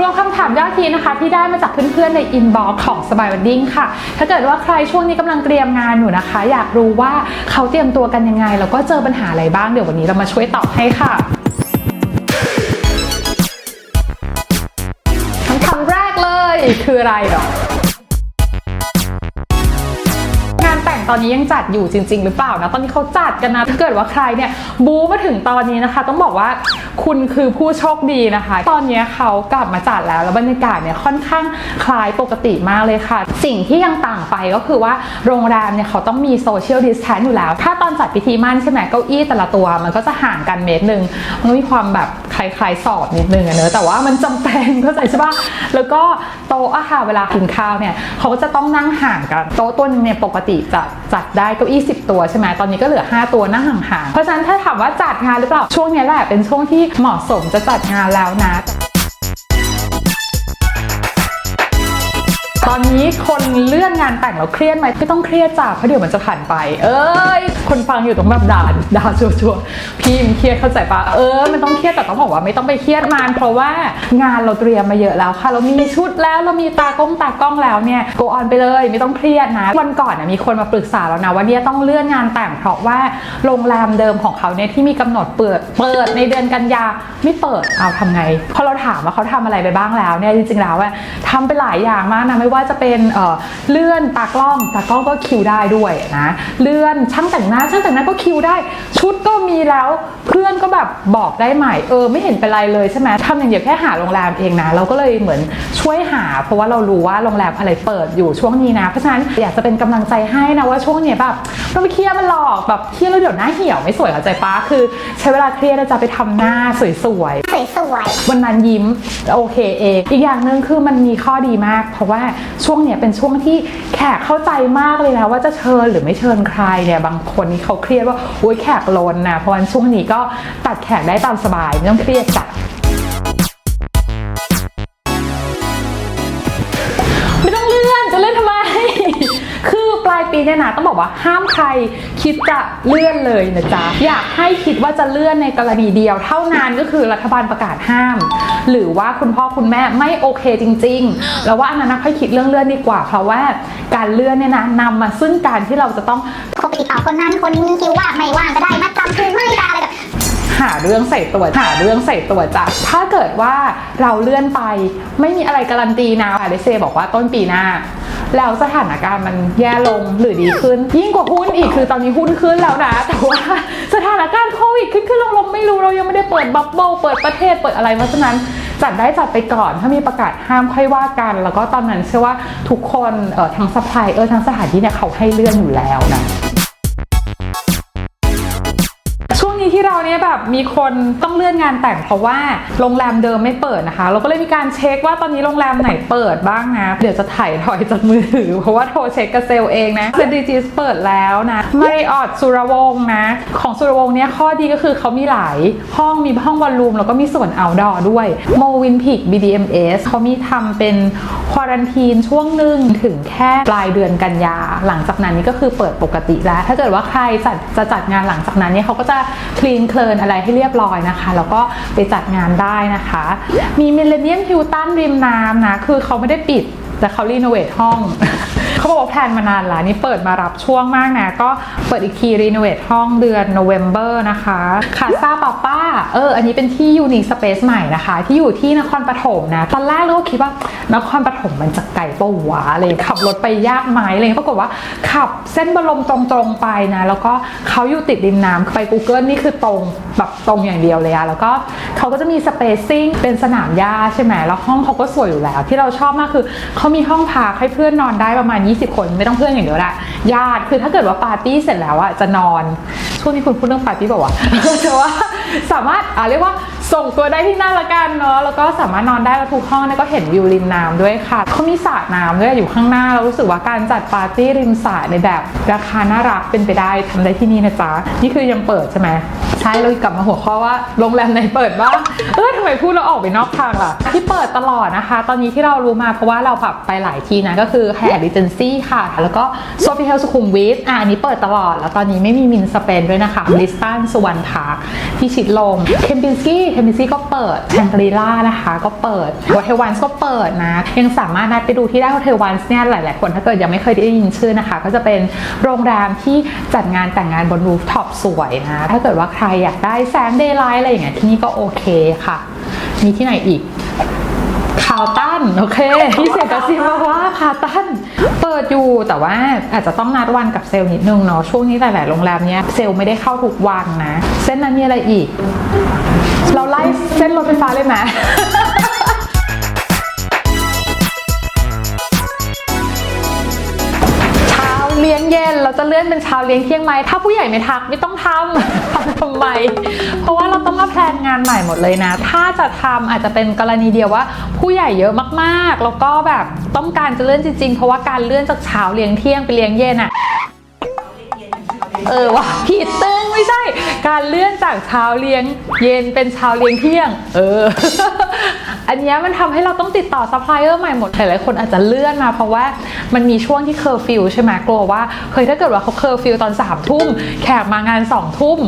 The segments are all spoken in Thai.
รวมคำถามยอดฮิตนะคะที่ได้มาจากเพื่อนๆในอินบ็อกซ์ของสบายวันดิ้งค่ะ ถ้าเกิดว่าใครช่วงนี้กำลังเตรียมงานอยู่นะคะ อยากรู้ว่าเขาเตรียมตัวกันยังไง แล้วก็เจอปัญหาอะไรบ้างเดี๋ยววันนี้เรามาช่วยตอบให้ค่ะคำถามแรกเลยคืออะไรหรอ ตอนนี้ยังจัดอยู่จริง ๆ หรือเปล่านะ ตอนนี้เขาจัดกันนะถ้าเกิดว่าใครเนี่ยบู๊มาถึงตอนนี้นะคะ ต้องบอกว่าคุณคือผู้โชคดีนะคะ ตอนนี้เขากลับมาจัดแล้วแล้วบรรยากาศเนี่ยค่อนข้างคล้ายปกติมากเลยค่ะ สิ่งที่ยังต่างไปก็คือว่าโรงแรมเนี่ยเขาต้องมีโซเชียลดิสแทนอยู่แล้ว ถ้าตอนจัดพิธีมั่นใช่ไหมเก้าอี้แต่ละตัว มันก็จะห่างกันเมตรหนึ่งมันมีความแบบ คล้ายๆสอบนิดนึงอะเนอะแต่ว่ามันจำเป็นเข้าใจใช่ปะแล้วก็โต๊ะอะค่ะเวลากินข้าวเนี่ยเขาก็จะต้องนั่งห่างกันโต๊ะตัวหนึงเนี่ยปกติจะจัดได้เก้าอี้10 ตัวใช่ไหมตอนนี้ก็เหลือ 5 ตัวนั่งห่างๆเพราะฉะนั้นถ้าถามว่าจัดงานหรือเปล่าช่วงนี้แหละเป็นช่วงที่เหมาะสมจะจัดงานแล้วนะ ตอนนี้คนเลื่อนงานแต่งแล้วเครียดไหมไม่ต้องเครียดจ้ะเพราะเดี๋ยวมันจะผ่านไป เอ้ย คนฟังอยู่ตรงแบบด่าด่าชัวร์ๆพี่มันเครียดเข้าใจปะเออ มันต้องเครียดแต่ต้องบอกว่าไม่ต้องไปเครียดมันเพราะว่างานเราเตรียมมาเยอะแล้วค่ะ เรามีชุดแล้วเรามีตากล้องตากล้องแล้วเนี่ยโกออนไปเลยไม่ต้องเครียดนะวันก่อนนะมีคนมาปรึกษาแล้วนะว่าเนี่ยต้องเลื่อนงานแต่งเพราะว่าโรงแรมเดิมของเขาเนี่ยที่มีกำหนดเปิดเปิดในเดือนกันยาไม่เปิดเอาทำไงพอเราถามว่าเขาทำอะไรไปบ้างแล้วเนี่ยจริงๆแล้วอะทำไปหลายอย่างมากนะไม่ว่าจะเป็นเอ่อเลื่อนตากล้องตากล้องก็คิวได้ด้วยนะเลื่อนช่างแต่งหน้าช่างแต่งหน้าก็คิวได้ ชุดก็มีแล้วเพื่อนก็แบบบอกได้ใหม่เออไม่เห็นเป็นไรเลยใช่ไหมทำอย่างเดียวแค่หาโรงแรมเองนะเราก็เลยเหมือนช่วยหา เพราะว่าเรารู้ว่าโรงแรมอะไรเปิดอยู่ช่วงนี้นะเพราะฉะนั้นอยากจะเป็นกำลังใจให้นะว่าช่วงเนี้ยแบบเราไปเครียดมันหรอกแบบเครียดแล้วเดี๋ยวหน้าเหี่ยวไม่สวยเข้าใจปะคือ ใช้เวลาเครียดแล้วจะไปทำหน้าสวยๆสวยวันนั้นยิ้มโอเคเองอีกอย่างหนึ่งคือมันมีข้อดีมาก เพราะว่าช่วงเนี้ยเป็นช่วงที่แขกเข้าใจมากเลยนะว่าจะเชิญหรือไม่เชิญใครเนี่ยบางคนนี่เขาเครียดว่าโอ้ยแขกล้นนะเพราะฉะนั้นช่วงนี้ก็ตัดแขกได้ตามสบายไม่ต้องเครียดจ้ะ ปลายปีเนี่ยนะต้องบอกว่าห้ามใครคิดจะเลื่อนเลยนะจ๊ะอยากให้คิดว่าจะเลื่อนในกรณีเดียว เท่านั้นก็คือรัฐบาลประกาศห้าม หรือว่าคุณพ่อคุณแม่ไม่โอเคจริง ๆ แล้วว่าอันนั้นค่อยคิดเรื่องเลื่อนดีกว่า เพราะว่าการเลื่อนเนี่ยนะนำมาซึ่งการที่เราจะต้องๆเขาไปติดต่อคนนั้นคนนี้คิวว่าไม่ว่างก็ได้มัดจำคืนไม่ได้อะไรแบบหาเรื่องใส่ตัวหาเรื่องใส่ตัวจ้ะถ้าเกิดว่าเราเลื่อนไปไม่มีอะไรการันตีนะเดเซบอกว่าต้นปีหน้า แล้วสถานการณ์มันแย่ลงหรือดีขึ้น ยิ่งกว่าหุ้นอีกคือตอนนี้หุ้นขึ้นแล้วนะ แต่ว่าสถานการณ์โควิดขึ้นขึ้นลงลงไม่รู้เรายังไม่ได้เปิดบับเบิ้ลเปิดประเทศเปิดอะไรเพราะฉะนั้นจัดได้จัดไปก่อนถ้ามีประกาศห้ามค่อยว่ากัน แล้วก็ตอนนั้นเชื่อว่าทุกคนเออทั้งซัพพลายเออทั้งสถานที่เนี่ยเขาให้เลื่อนอยู่แล้วนะ ที่เราเนี่ยแบบมีคนต้องเลื่อนงานแต่งเพราะว่าโรงแรมเดิมไม่เปิดนะคะ เราก็เลยมีการเช็คว่าตอนนี้โรงแรมไหนเปิดบ้างนะ เดี๋ยวจะถ่ายถอยจากมือถือ เพราะว่าโทรเช็คกับเซลเองนะเซนดีจีเปิดแล้วนะมาริออทสุรวงศ์นะ ของสุรวงศ์เนี่ยข้อดีก็คือเขามีหลายห้องมีห้องวอลลุ่มแล้วก็มีส่วน outdoor ด้วยโมวินพิก BDMS เขามีทำเป็นควอรันทีนช่วงหนึ่งถึงแค่ปลายเดือนกันยา หลังจากนั้นนี่ก็คือเปิดปกติแล้ว ถ้าเกิดว่าใครจัดจะจัดงานหลังจากนั้นเนี่ยเขาก็จะคลีนเคลินอะไรให้เรียบร้อยนะคะ แล้วก็ไปจัดงานได้นะคะ มีมิเลเนียมฮิวตันริมน้ำนะ คือเขาไม่ได้ปิด แต่เขารีโนเวทห้อง เขาบอกว่าแพลนมานานแล้วนี่เปิดมารับช่วงมากนะ ก็เปิดอีกทีรีโนเวทห้องเดือนโนเวม ber นะคะคาซาปาป้าเอออันนี้เป็นที่ยูนิคสเปซใหม่นะคะ ที่อยู่ที่นครปฐมนะตอนแรกเราก็คิดว่านครปฐมมันจะไกลปะวะอะไรขับรถไปยากไหมอะไรปรากฏว่าขับเส้นบรมตรงๆไปนะ แล้วก็เขาอยู่ติดริมน้ำไป Google นี่คือตรงแบบตรงอย่างเดียวเลยอะแล้วก็เขาก็จะมีสเปซซิ่งเป็นสนามหญ้าใช่ไหมแล้วห้องเขาก็สวยอยู่แล้ว ที่เราชอบมากคือเขามีห้องพักให้เพื่อนนอนได้ประมาณ20 คนไม่ต้องเพื่อนอย่างเดียวละญาติคือถ้าเกิดว่าปาร์ตี้เสร็จแล้วอะจะนอน ช่วงนี้คุณพูดเรื่องปาร์ตี้บอกว่าจะแต่ว่าสามารถอ่าเรียกว่า ส่งตัวได้ที่นั่นละกันเนาะแล้วก็สามารถนอนได้แล้วทุกห้องเนี่ยก็เห็นวิวริมน้ำด้วยค่ะเขามีสระน้ำด้วยอยู่ข้างหน้าเรารู้สึกว่าการจัดปาร์ตี้ริมสระในแบบ ราคาน่ารักเป็นไปได้ทำได้ที่นี่นะจ๊ะนี่คือยังเปิดใช่ไหมใช่เรากลับมาหัวข้อว่าโรงแรมไหนเปิดบ้างเออทำไมพูดแล้วออกไปนอกทางล่ะ ที่เปิดตลอดนะคะ ตอนนี้ที่เรารู้มาเพราะว่าเราแบบไปหลายที่นะก็คือ Hyatt Regency ค่ะ แล้วก็โซฟิเฮลสุขุมวิทอะอันนี้เปิดตลอด แล้วตอนนี้ไม่มีมินสเปนด้วยนะคะลิสตันสุวรรณพาร์คที่ชิดลมเคมปินสกี้เฮมซี่ก็เปิดแชงกรีล่านะคะ ก็เปิดโฮเทลวันก็เปิดนะ ยังสามารถนัดไปดูที่ได้โฮเทลวันเนี่ยหลาย ๆ คนถ้าเกิดยังไม่เคยได้ยินชื่อนะคะ ก็จะเป็นโรงแรมที่จัดงานแต่งงานบนรูฟท็อปสวยนะ ถ้าเกิดว่าใครอยากได้แสงเดย์ไลท์อะไรอย่างเงี้ยที่นี่ก็โอเคค่ะ มีที่ไหนอีกคาวต นโอเคพี่เศษกระซิบมาว่าคาตันเปิดอยู่แต่ว่าอาจจะต้องนัดวันกับเซลล์นิดนึงเนาะช่วงนี้หลาย ๆ โรงแรมเนี้ยเซลล์ไม่ได้เข้าทุกวันนะ เส้นนั้นมีอะไรอีก เราไล่เส้นรถไฟฟ้าเลยไหมเช้าเลี้ยงเย็นเราจะเลื่อนเป็นเช้าเลี้ยงเที่ยงไหมถ้าผู้ใหญ่ไม่ทักไม่ต้องทำทำทำไม เพราะว่าเราต้องมาแพลนงานใหม่หมดเลยนะ ถ้าจะทำอาจจะเป็นกรณีเดียวว่า ผู้ใหญ่เยอะมากๆ แล้วก็แบบต้องการจะเลื่อนจริงๆ เพราะว่าการเลื่อนจากเช้าเลี้ยงเที่ยงไปเลี้ยงเย็นอะ เออว่ะผิดตึงไม่ใช่ การเลื่อนจากเช้าเลี้ยงเย็นเป็นเช้าเลี้ยงเที่ยง เออ อันนี้มันทำให้เราต้องติดต่อซัพพลายเออร์ใหม่หมดหลายๆคนอาจจะเลื่อนมาเพราะว่ามันมีช่วงที่เคอร์ฟิวใช่ไหมกลัวว่าเฮ้ยถ้าเกิดว่าเขาเคอร์ฟิวตอนสามทุ่มแขกมางานสองทุ่ม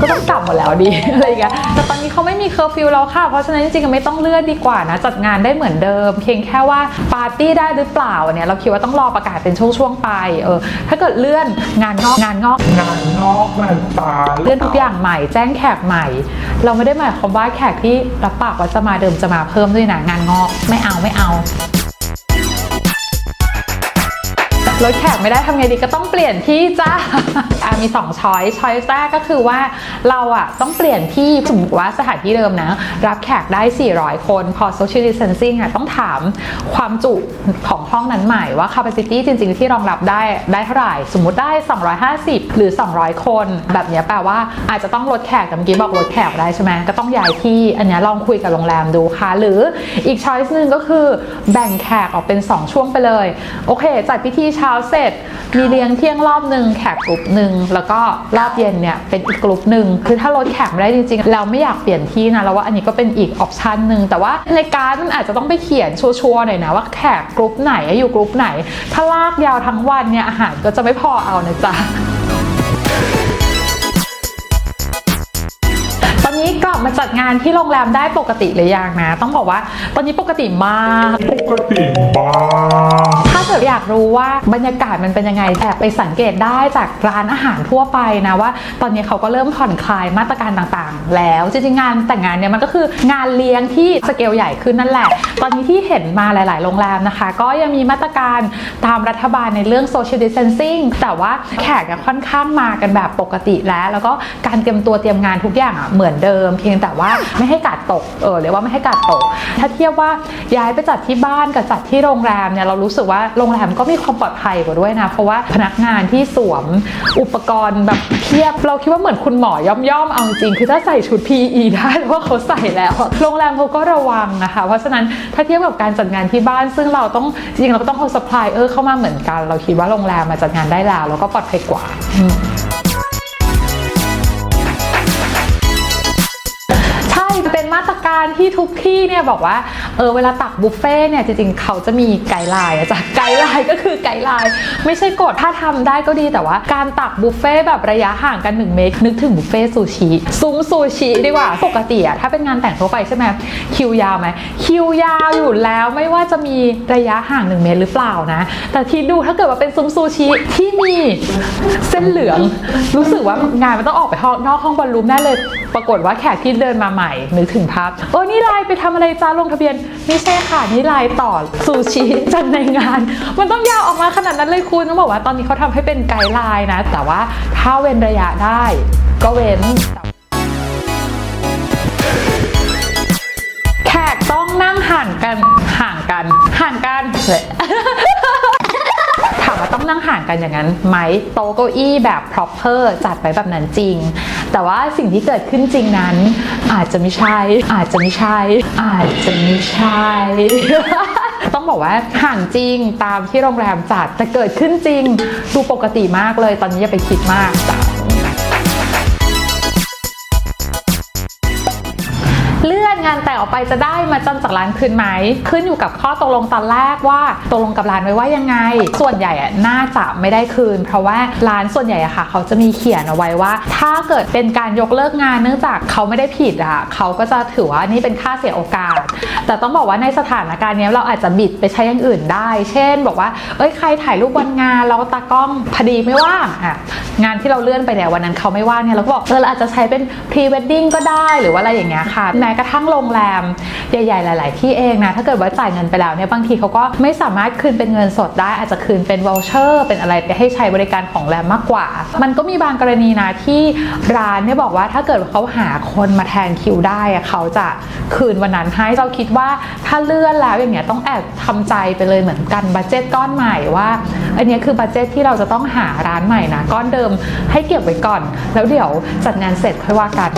ก็ต้องกลับหมดแล้วดิอะไรเงี้ยแต่ตอนนี้เขาไม่มีเคอร์ฟิวแล้วค่ะ เพราะฉะนั้นจริงๆไม่ต้องเลื่อนดีกว่านะ จัดงานได้เหมือนเดิม เพียงแค่ว่าปาร์ตี้ได้หรือเปล่าเนี่ยเราคิดว่าต้องรอประกาศเป็นช่วงๆไปเออถ้าเกิดเลื่อนงานงอกงานงอกงานนอกงานตาเลื่อนทุกอย่างใหม่ แจ้งแขกใหม่ เราไม่ได้หมายความว่าแขกที่รับปากว่าจะมาเดิมจะมาเพิ่มด้วยนะงานงอกไม่เอาไม่เอา รถแขกไม่ได้ทำไงดีก็ต้องเปลี่ยนที่จ้าอะมี2ช้อยช้อยแรกก็คือว่าเราอะต้องเปลี่ยนที่สมมติว่าสถานที่เดิมนะ รับแขกได้ 400 คน พอ social distancing อะต้องถามความจุของห้องนั้นใหม่ว่า capacity จริง ๆ ที่รองรับได้ได้เท่าไหร่ สมมุติได้ 250 หรือ 200 คน แบบเนี้ยแปลว่าอาจจะต้องลดแขกแต่เมื่อกี้บอกลดแขกได้ใช่ไหมก็ต้องย้ายที่อันเนี้ยลองคุยกับโรงแรมดูค่ะ หรืออีกช้อยส์หนึ่งก็คือแบ่งแขกออกเป็น 2 ช่วงไปเลย โอเค จัดพิธีเช้าเสร็จ มีเลี้ยงเที่ยงรอบหนึ่งแขกกลุ่มหนึ่งแล้วก็รอบเย็นเนี่ยเป็นอีกกลุ่มหนึ่งคือถ้าลดแขกไม่ได้จริงๆ เราไม่อยากเปลี่ยนที่นะเราว่าอันนี้ก็เป็นอีกออปชันหนึ่งแต่ว่าในการมันอาจจะต้องไปเขียนชัวร์ๆหน่อยนะว่าแขกกลุ่มไหนอยู่กลุ่มไหน ถ้าลากยาวทั้งวันเนี่ยอาหารก็จะไม่พอเอานะจ๊ะ มาจัดงานที่โรงแรมได้ปกติหรือยังนะ ต้องบอกว่าตอนนี้ปกติมากปกติบ้าถ้าเกิดอยากรู้ว่าบรรยากาศมันเป็นยังไงแอบไปสังเกตได้จากร้านอาหารทั่วไปนะว่า ตอนนี้เขาก็เริ่มผ่อนคลายมาตรการต่างๆ แล้วจริงๆงานแต่งงานเนี่ยมันก็คืองานเลี้ยงที่สเกลใหญ่ขึ้นนั่นแหละ ตอนนี้ที่เห็นมาหลาย ๆ โรงแรมนะคะ ก็ยังมีมาตรการตามรัฐบาลในเรื่อง social distancing แต่ว่าแขกอะค่อนข้างมากันแบบปกติแล้ว แล้วก็การเตรียมตัวเตรียมงานทุกอย่างอะเหมือนเดิมเพียงแต่ว่าไม่ให้กาดตกเออเรียกว่าไม่ให้กาดตก ถ้าเทียบว่าย้ายไปจัดที่บ้านกับจัดที่โรงแรมเนี่ยเรารู้สึกว่าโรงแรมก็มีความปลอดภัยกว่าด้วยนะ เพราะว่าพนักงานที่สวมอุปกรณ์แบบเทียบเราคิดว่าเหมือนคุณหมอย่อมๆเอาจริง คือถ้าใส่ชุด PE ได้เพราะเขาใส่แล้ว โรงแรมเขาก็ระวังนะคะเพราะฉะนั้นถ้าเทียบกับการจัดงานที่บ้าน ซึ่งเราต้องจริงเราก็ต้องเอา supply เออเข้ามาเหมือนกัน เราคิดว่าโรงแรมมาจัดงานได้แล้วแล้วก็ปลอดภัยกว่า ที่ทุกที่เนี่ยบอกว่า เออเวลาตักบุฟเฟ่เนี่ยจริงๆเขาจะมีไกด์ไลน์อะจ้ะไกด์ไลน์ก็คือไกด์ไลน์ไม่ใช่กฎถ้าทำได้ก็ดีแต่ว่า การตักบุฟเฟ่แบบระยะห่างกัน 1 เมตร นึกถึงบุฟเฟ่ซูชิซุ้มซูชิดีกว่าปกติอะถ้าเป็นงานแต่งทั่วไปใช่ไหมคิวยาวไหมคิวยาวอยู่แล้วไม่ว่าจะมีระยะห่าง 1 เมตรหรือเปล่านะ แต่ที่ดูถ้าเกิดว่าเป็นซุ้มซูชิที่มีเส้นเหลือง รู้สึกว่างานมันต้องออกไปห้องนอกห้องบอลลูมแน่เลย ปรากฏว่าแขกที่เดินมาใหม่นึกถึงภาพเออนี่ไลน์ไปทำอะไรจ้าลงทะเบียนไม่ใช่ค่ะนี่ลายต่อซูชิจันในงาน มันต้องยาวออกมาขนาดนั้นเลยคุณต้องบอกว่าตอนนี้เขาทำให้เป็นไกด์ไลน์นะ แต่ว่าถ้าเว้นระยะได้ ก็เว้นแขกต้องนั่งห่างกันห่างกันห่างกัน นั่งห่างกันอย่างนั้นไหมโต๊ะเก้าอี้แบบ proper จัดไว้แบบนั้นจริง แต่ว่าสิ่งที่เกิดขึ้นจริงนั้น อาจจะไม่ใช่ อาจจะไม่ใช่ อาจจะไม่ใช่ต้องบอกว่าห่างจริงตามที่โรงแรมจัดแต่เกิดขึ้นจริง ดูปกติมากเลย ตอนนี้อย่าไปคิดมากจ้ะานแต่งออกไปจะได้มาจำจากร้านคืนไหม ขึ้นอยู่กับข้อตกลงตอนแรกว่าตกลงกับร้านไว้ว่ายังไง ส่วนใหญ่อะน่าจะไม่ได้คืน เพราะว่าร้านส่วนใหญ่อะค่ะ เขาจะมีเขียนเอาไว้ว่า ถ้าเกิดเป็นการยกเลิกงานเนื่องจากเขาไม่ได้ผิดอะเขาก็จะถือว่านี่เป็นค่าเสียโอกาส แต่ต้องบอกว่าในสถานการณ์นี้เราอาจจะบิดไปใช้อย่างอื่นได้ เช่น บอกว่า เอ้ยใครถ่ายรูปวันงานแล้วตากล้องพอดีไม่ว่างอะงานที่เราเลื่อนไปเนี่ยวันนั้นเขาไม่ว่างเนี่ยเราก็บอกเออเราอาจจะใช้เป็นพรีเวดดิ้งก็ได้หรือว่าอะไรอย่างเงี้ยค่ะแม้กระทั่งโรงแรมใหญ่ ๆ หลาย ๆ ที่เองนะ ถ้าเกิดว่าจ่ายเงินไปแล้วเนี่ยบางทีเขาก็ไม่สามารถคืนเป็นเงินสดได้ อาจจะคืนเป็นวอลเชอร์เป็นอะไรไปให้ใช้บริการของแรมมากกว่า มันก็มีบางกรณีนะที่ร้านเนี่ยบอกว่าถ้าเกิดเขาหาคนมาแทนคิวได้เขาจะคืนวันนั้นให้เราคิดว่าถ้าเลื่อนแล้วอย่างเงี้ยต้องแอบทำใจไปเลยเหมือนกันบัตเจ็ตก้อนใหม่ว่าอันนี้คือบัตเจ็ตที่เราจะต้องหาร้านใหม่นะก้อนเดิมให้เก็บไว้ก่อน แล้วเดี๋ยวจัดงานเสร็จค่อยว่ากัน